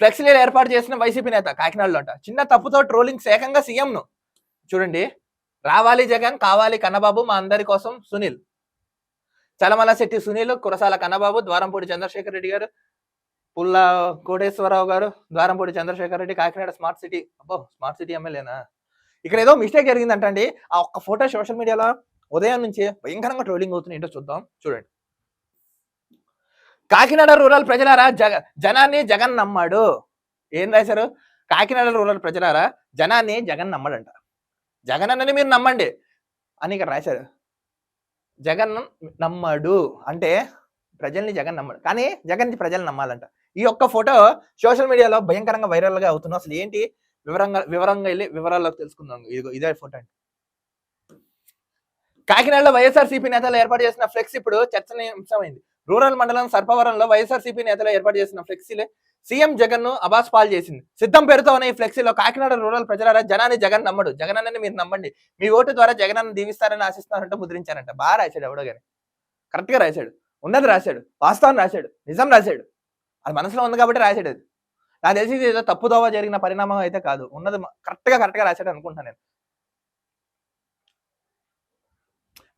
ఫ్లెక్సీలు ఏర్పాటు చేసిన వైసీపీ నేత కాకినాడలో అంట చిన్న తప్పుతో ట్రోలింగ్ ఏకంగా సీఎంను. చూడండి. రావాలి జగన్ కావాలి కన్నబాబు మా అందరి కోసం సునీల్. చలమల శెట్టి సునీల్ కురసాల కన్నబాబు ద్వారంపూడి చంద్రశేఖర్ రెడ్డి గారు పుల్ల కోటేశ్వరరావు గారు ద్వారంపూడి చంద్రశేఖర్ రెడ్డి కాకినాడ స్మార్ట్ సిటీ. అబ్బో స్మార్ట్ సిటీ ఎమ్మెల్యేనా? ఇక్కడ ఏదో మిస్టేక్ జరిగిందంటండి. ఆ ఒక్క ఫోటో సోషల్ మీడియాలో ఉదయం నుంచి భయంకరంగా ట్రోలింగ్ అవుతుంది ఏంటో చూద్దాం. చూడండి. కాకినాడ రూరల్ ప్రజలారా? జగ జనాన్ని జగన్ నమ్మాడు. ఏం రాశారు? కాకినాడ రూరల్ ప్రజలారా? జనాన్ని జగన్ నమ్మడంట. జగన్ అన్నని మీరు నమ్మండి. అని ఇక్కడ రాశారు. జగన్ నమ్మడు. అంటే ప్రజల్ని జగన్ నమ్మడు. కానీ జగన్ ప్రజలు నమ్మాలంట. ఈ యొక్క ఫోటో సోషల్ మీడియాలో భయంకరంగా వైరల్గా అవుతుంది అసలు ఏంటి? వివరంగా వివరంగా వెళ్ళి వివరాల్లోకి తెలుసుకుందాం. ఇదిగో ఇదే ఫోటో అండి. కాకినాడలో వైఎస్ఆర్సీపీ నేతలు ఏర్పాటు చేసిన ఫ్లెక్స్ ఇప్పుడు చర్చనీయాంశమైంది. రూరల్ మండలం సర్పవరంలో వైఎస్ఆర్సీపీ నేతలు ఏర్పాటు చేసిన ఫ్లెక్సీలే సీఎం జగన్ను అబాస్ పాల్ చేసింది. సిద్ధం పేరుతో ఉన్న ఈ ఫ్లెక్సీలో కాకినాడ రూరల్ ప్రజలారా జనాన్ని జగన్ నమ్మడు. జగన్ అన్నని మీరు నమ్మండి. మీ ఓటు ద్వారా జగన్ అన్న దీవిస్తారని ఆశిస్తారంటూ ముద్రించారంట. బాగా రాశాడు ఎవడో గాని. కరెక్ట్గా రాశాడు. ఉన్నది రాశాడు. వాస్తవం రాశాడు. నిజం రాశాడు. అది మనసులో ఉంది కాబట్టి రాశాడు అది. నాకు తెలిసి ఏదో తప్పుదోవ జరిగిన పరిణామం అయితే కాదు. ఉన్నది కరెక్ట్గా కరెక్ట్గా రాశాడు అనుకుంటాను నేను.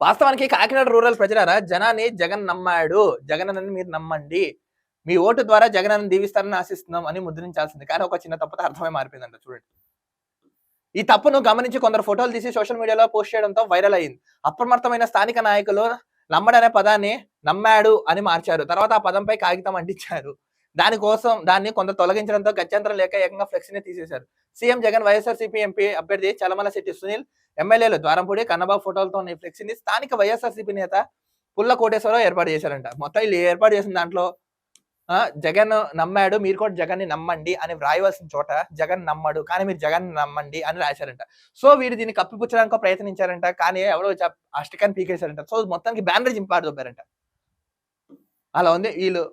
వాస్తవానికి కాకినాడ రూరల్ ప్రజలారా జనాన్ని జగన్ నమ్మాడు. జగన్ అని మీరు నమ్మండి. మీ ఓటు ద్వారా జగన్ దీవిస్తారని ఆశిస్తున్నాం అని ముద్రించాల్సింది. కానీ ఒక చిన్న తప్పుతో అర్థమే మారిపోయిందంట చూడండి. ఈ తప్పును గమనించి కొందరు ఫోటోలు తీసి సోషల్ మీడియాలో పోస్ట్ చేయడంతో వైరల్ అయింది అప్రమత్తమైన స్థానిక నాయకులు నమ్మడనే పదాన్ని నమ్మాడు అని మార్చారు. తర్వాత ఆ పదంపై కాగితం అంటించారు. దానికోసం దాన్ని కొంత తొలగించడంతో గత్యంతరం లేక ఏకంగా ఫ్లెక్సీని తీసేశారు. సీఎం జగన్ వైఎస్ఆర్సీపీ ఎంపీ అభ్యర్థి చలమల శెట్టి సునీల్ ఎమ్మెల్యేలు ద్వారంపూడి కన్నబాబు ఫోటోలతో ఉన్న ఈ ఫ్లెక్సీని స్థానిక వైఎస్ఆర్సీపీ నేత పుల్ల కోటేశ్వరరావు ఏర్పాటు చేశారంట. మొత్తం వీళ్ళు ఏర్పాటు చేసిన దాంట్లో జగన్ నమ్మాడు మీరు కూడా జగన్ని నమ్మండి అని వ్రాయవలసిన చోట జగన్ నమ్మడు కానీ మీరు జగన్ నమ్మండి అని రాశారంట. సో వీరు దీన్ని కప్పిపుచ్చడానికి ప్రయత్నించారంట కానీ ఎవరో అష్టకాన్ని పీకేశారంట. సో మొత్తానికి బ్యానర్ చింపాడు చూపారంట అలా ఉంది. వీళ్ళు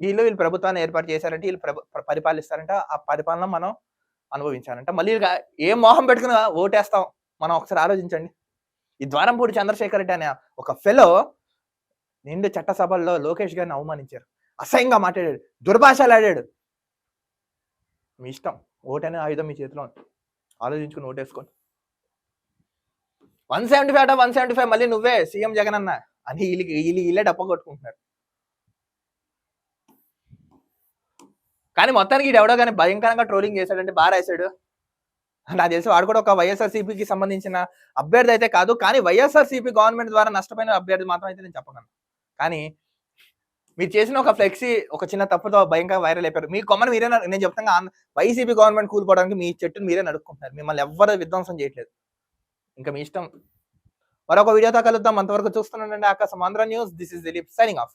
వీళ్ళు వీళ్ళు ప్రభుత్వాన్ని ఏర్పాటు చేశారంటే వీళ్ళు ప్ర- పరిపాలిస్తారంట. ఆ పరిపాలన మనం అనుభవించాలంట. మళ్ళీ ఏ ఏం మోహం పెట్టుకుని ఓటేస్తాం. మనం ఒకసారి ఆలోచించండి. ఈ ద్వారంపూడి చంద్రశేఖర్ రెడ్డి అనే ఒక ఫెలో నిండు చట్టసభల్లో లోకేష్ గారిని అవమానించారు. అసహ్యంగా మాట్లాడాడు. దుర్భాషలు ఆడాడు మీ ఇష్టం. ఓటనే ఆయుధం మీ చేతిలో ఉంది. ఆలోచించుకుని ఓటేసుకోండి. One seventy five one seventy five మళ్ళీ నువ్వే సీఎం జగన్ అన్న అని వీళ్ళకి వీళ్ళు వీళ్ళే డప్ప కొట్టుకుంటున్నారు. కానీ మొత్తానికి ఇది ఎవడో కానీ భయంకరంగా ట్రోలింగ్ చేశాడంటే బాగా రాశాడు. నాకు తెలిసి వాడు కూడా ఒక వైఎస్ఆర్సీపీకి సంబంధించిన అభ్యర్థి అయితే కాదు. కానీ వైఎస్ఆర్సీపీ గవర్నమెంట్ ద్వారా నష్టపోయిన అభ్యర్థి మాత్రం అయితే నేను చెప్పగలను. కానీ మీరు చేసిన ఒక ఫ్లెక్సీ ఒక చిన్న తప్పుతో భయంకర వైరల్ అయిపోయారు. మీ కొమ్మని మీరే నేను చెప్తాను వైసీపీ గవర్నమెంట్ కూలిపోవడానికి మీ చెట్టును మీరే నడుపుకుంటున్నారు. మిమ్మల్ని ఎవ్వరు విధ్వంసం చేయట్లేదు. ఇంకా మీ ఇష్టం. మరొక వీడియోతో కలుద్దాం. అంతవరకు చూస్తున్నానండి Aakasam Andhra news. This is Dilip signing off.